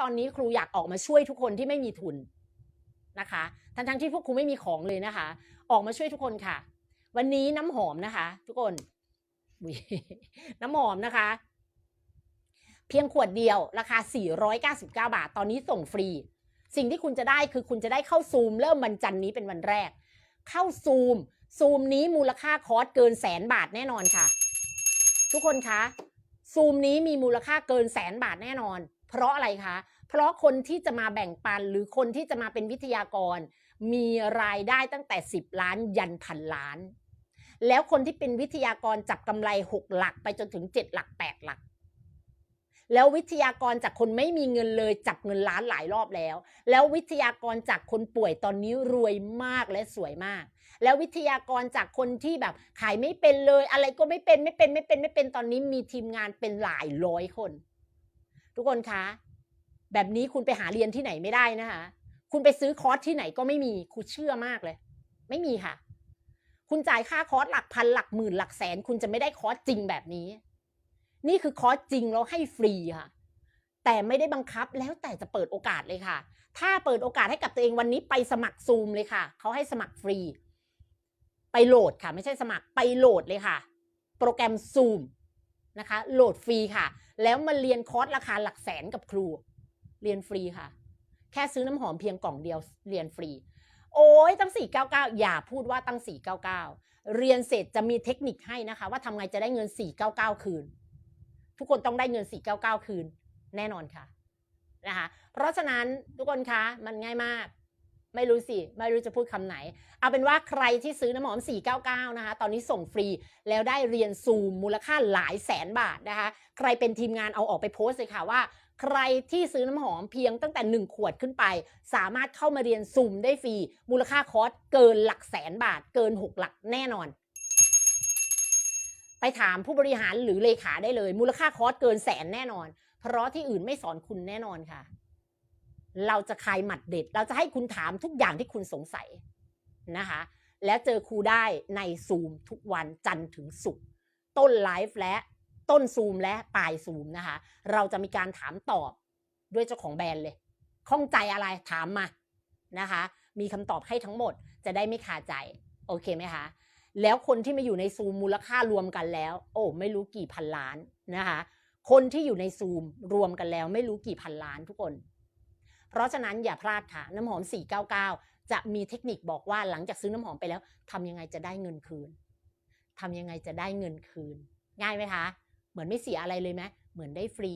ตอนนี้ครูอยากออกมาช่วยทุกคนที่ไม่มีทุนนะคะ ทั้งทั้งที่พวกครูไม่มีของเลยนะคะ ออกมาช่วยทุกคนค่ะ วันนี้น้ำหอมนะคะ ทุกคน น้ำหอมนะคะ เพียงขวดเดียวราคา 499 บาท ตอนนี้ส่งฟรี สิ่งที่คุณจะได้คือคุณจะได้เข้าซูม เริ่มวันจันทร์นี้เป็นวันแรก เข้าซูม ซูมนี้มูลค่าคอร์สเกินแสนบาทแน่นอนค่ะ ทุกคนคะ ซูมนี้มีมูลค่าเกินแสนบาทแน่นอน เพราะอะไรคะ เพราะคนที่จะมาแบ่งปันหรือคนที่จะมาเป็นวิทยากร มีรายได้ตั้งแต่ 10 ล้านยันพันล้าน แล้วคนที่เป็นวิทยากรจับกำไร 6 หลักไปจนถึง 7 หลัก 8 หลัก แล้ววิทยากรจากคนไม่มีเงินเลยจับเงินล้านหลายรอบแล้ว แล้ววิทยากรจากคนป่วยตอนนี้รวยมากและสวยมาก แล้ววิทยากรจากคนที่แบบขายไม่เป็นเลย อะไรก็ไม่เป็นไม่เป็นไม่เป็นไม่เป็นตอนนี้มีทีมงานเป็นหลายร้อยคน ทุกคนคะ แบบนี้คุณไปหาเรียนที่ไหนไม่ได้นะคะ คุณไปซื้อคอร์สที่ไหนก็ไม่มีคุณเชื่อมากเลย ไม่มีค่ะ คุณจ่ายค่าคอร์สหลักพันหลักหมื่นหลักแสน คุณจะไม่ได้คอร์สจริงแบบนี้ นี่คือคอร์สจริงแล้วให้ฟรีค่ะ แต่ไม่ได้บังคับแล้วแต่จะเปิดโอกาสเลยค่ะ ถ้าเปิดโอกาสให้กับตัวเองวันนี้ไปสมัครซูมเลยค่ะ เขาให้สมัครฟรี ไปโหลดค่ะ ไม่ใช่สมัครไปโหลดเลยค่ะ โปรแกรมซูมนะคะ โหลดฟรีค่ะ แล้วมาเรียนคอร์สราคาหลักแสนกับครู เรียนฟรีค่ะ แค่ซื้อน้ำหอมเพียงกล่องเดียวเรียนฟรี โอ้ยตั้ง 499 อย่าพูดว่าตั้ง 499 เรียนเสร็จจะมีเทคนิคให้นะคะ ว่าทำไงจะได้เงิน 499 คืน ทุกคนต้องได้เงิน 499 คืนแน่นอนค่ะนะคะเพราะฉะนั้นทุกคนคะมันง่ายมาก ไม่รู้สิ ไม่รู้จะพูดคำไหน เอาเป็นว่าใครที่ซื้อน้ำหอม 499 นะคะ ตอนนี้ส่งฟรีแล้วได้เรียนซูมมูลค่าหลายแสนบาทนะคะ ใครเป็นทีมงานเอาออกไปโพสเลยค่ะว่า ใครที่ซื้อน้ำหอมเพียงตั้งแต่ 1 ขวดขึ้นไป สามารถเข้ามาเรียนซูมได้ฟรี มูลค่าคอร์สเกินหลักแสนบาท เกิน 6 หลักแน่นอน ไปถามผู้บริหารหรือเลขาได้เลย มูลค่าคอร์สเกินแสนแน่นอน เพราะที่อื่นไม่สอนคุณแน่นอนค่ะ เราจะคลายหมัดเด็ด เราจะให้คุณถามทุกอย่างที่คุณสงสัยนะคะ และเจอครูได้ในซูมทุกวันจันทร์ถึงศุกร์ต้นไลฟ์และต้นซูมและปลายซูมนะคะ เราจะมีการถามตอบด้วยเจ้าของแบรนด์เลยข้องใจอะไรถามมานะคะ มีคำตอบให้ทั้งหมดจะได้ไม่คาใจ โอเคไหมคะ แล้วคนที่มาอยู่ในซูมมูลค่ารวมกันแล้ว โอ้ไม่รู้กี่พันล้านนะคะคนที่อยู่ในซูมรวมกันแล้ว ไม่รู้กี่พันล้านทุกคน เพราะฉะนั้นอย่าพลาดค่ะน้ำหอม 499 จะมีเทคนิคบอกว่าหลังจากซื้อน้ำหอมไปแล้วทำยังไงจะได้เงินคืนทำยังไงจะได้เงินคืน ง่ายไหมคะ เหมือนไม่เสียอะไรเลยไหมเหมือนได้ฟรี